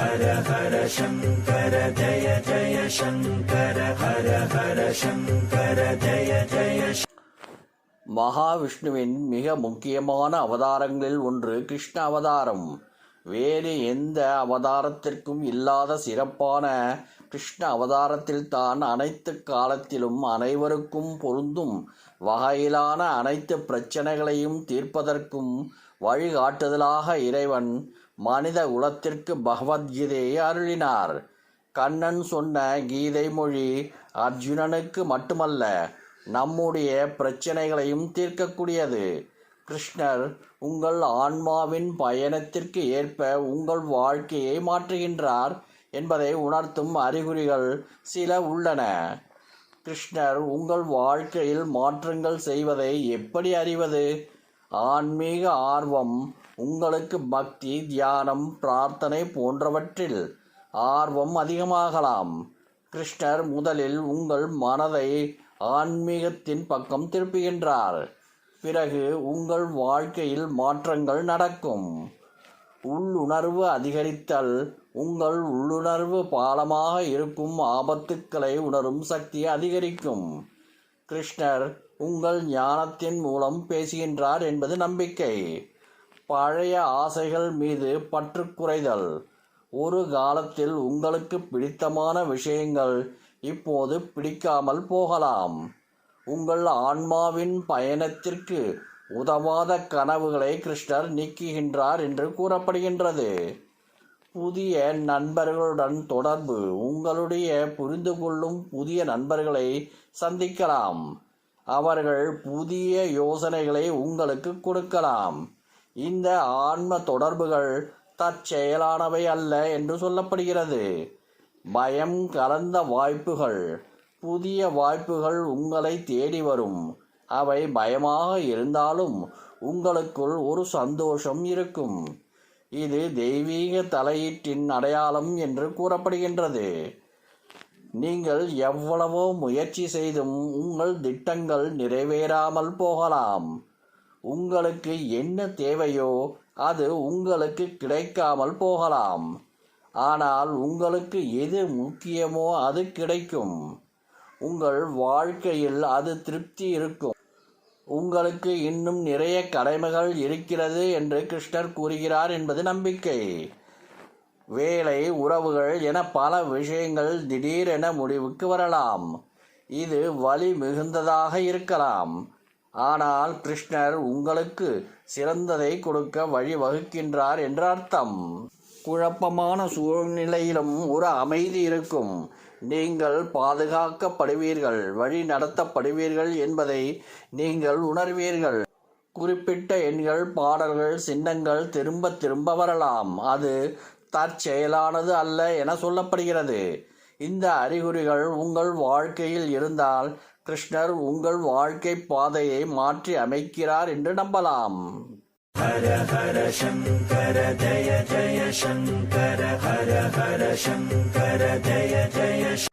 ஹர ஹர சங்கர ஜய ஜய சங்கர ஹர ஹர சங்கர ஜய ஜய மகாவிஷ்ணுவின் மிக முக்கியமான அவதாரங்களில் ஒன்று கிருஷ்ண அவதாரம். வேறு எந்த அவதாரத்திற்கும் இல்லாத சிறப்பான கிருஷ்ண அவதாரத்தில் தான் அனைத்து காலத்திலும் அனைவருக்கும் பொருந்தும் வகையிலான அனைத்து பிரச்சனைகளையும் தீர்ப்பதற்கும் வழிகாட்டுதலாக இறைவன் மனித குலத்திற்கு பகவத்கீதையை அருளினார். கண்ணன் சொன்ன கீதை மொழி அர்ஜுனனுக்கு மட்டுமல்ல நம்முடைய பிரச்சனைகளையும் தீர்க்கக்கூடியது. கிருஷ்ணர் உங்கள் ஆன்மாவின் பயணத்திற்கு ஏற்ப உங்கள் வாழ்க்கையை மாற்றுகின்றார் என்பதை உணர்த்தும் அறிகுறிகள் சில உள்ளன. கிருஷ்ணர் உங்கள் வாழ்க்கையில் மாற்றங்கள் செய்வதை எப்படி அறிவது? ஆன்மீக ஆர்வம் உங்களுக்கு பக்தி தியானம் பிரார்த்தனை போன்றவற்றில் ஆர்வம் அதிகமாகலாம். கிருஷ்ணர் முதலில் உங்கள் மனதை ஆன்மீகத்தின் பக்கம் திருப்புகின்றார். பிறகு உங்கள் வாழ்க்கையில் மாற்றங்கள் நடக்கும். உள்ளுணர்வு அதிகரித்தல் உங்கள் உள்ளுணர்வு பாலமாக இருக்கும் ஆபத்துக்களை உணரும் சக்தி அதிகரிக்கும். கிருஷ்ணர் உங்கள் ஞானத்தின் மூலம் பேசுகின்றார் என்பது நம்பிக்கை. பழைய ஆசைகள் மீது பற்று குறைதல். ஒரு காலத்தில் உங்களுக்கு பிடித்தமான விஷயங்கள் இப்போது பிடிக்காமல் போகலாம். உங்கள் ஆன்மாவின் பயணத்திற்கு உதவாத கனவுகளை கிருஷ்ணர் நீக்குகின்றார் என்று கூறப்படுகின்றது. புதிய நண்பர்களுடன் தொடர்பு உங்களுடைய புரிந்து கொள்ளும் புதிய நண்பர்களை சந்திக்கலாம். அவர்கள் புதிய யோசனைகளை உங்களுக்கு கொடுக்கலாம். இந்த ஆன்ம தொடர்புகள் தற்செயலானவை அல்ல என்று சொல்லப்படுகிறது. பயம் கலந்த வாய்ப்புகள் புதிய வாய்ப்புகள் உங்களை தேடி வரும். அவை பயமாக இருந்தாலும் உங்களுக்குள் ஒரு சந்தோஷம் இருக்கும். இது தெய்வீக தலையீட்டின் அடையாளம் என்று கூறப்படுகின்றது. நீங்கள் எவ்வளவோ முயற்சி செய்தும் உங்கள் திட்டங்கள் நிறைவேறாமல் போகலாம். உங்களுக்கு என்ன தேவையோ அது உங்களுக்கு கிடைக்காமல் போகலாம். ஆனால் உங்களுக்கு எது முக்கியமோ அது கிடைக்கும். உங்கள் வாழ்க்கையில் அது திருப்தி இருக்கும். உங்களுக்கு இன்னும் நிறைய கடமைகள் இருக்கிறது என்று கிருஷ்ணர் கூறுகிறார் என்பது நம்பிக்கை. வேலை உறவுகள் என பல விஷயங்கள் திடீரென முடிவுக்கு வரலாம். இது வலி மிகுந்ததாக இருக்கலாம். ஆனால் கிருஷ்ணர் உங்களுக்கு சிறந்ததை கொடுக்க வழிவகுக்கின்றார் என்ற அர்த்தம். குழப்பமான சூழ்நிலையிலும் ஒரு அமைதி இருக்கும். நீங்கள் பாதுகாக்கப்படுவீர்கள் வழி நடத்தப்படுவீர்கள் என்பதை நீங்கள் உணர்வீர்கள். குறிப்பிட்ட எண்கள் பாடல்கள் சின்னங்கள் திரும்ப திரும்ப வரலாம். அது தற்செயலானது அல்ல என சொல்லப்படுகிறது. இந்த அறிகுறிகள் உங்கள் வாழ்க்கையில் இருந்தால் கிருஷ்ணர் உங்கள் வாழ்க்கை பாதையை மாற்றி அமைக்கிறார் என்று நம்பலாம். ஹர ஹர சங்கர ஜய ஜய சங்கர ஹர ஹர சங்கர ஜய ஜய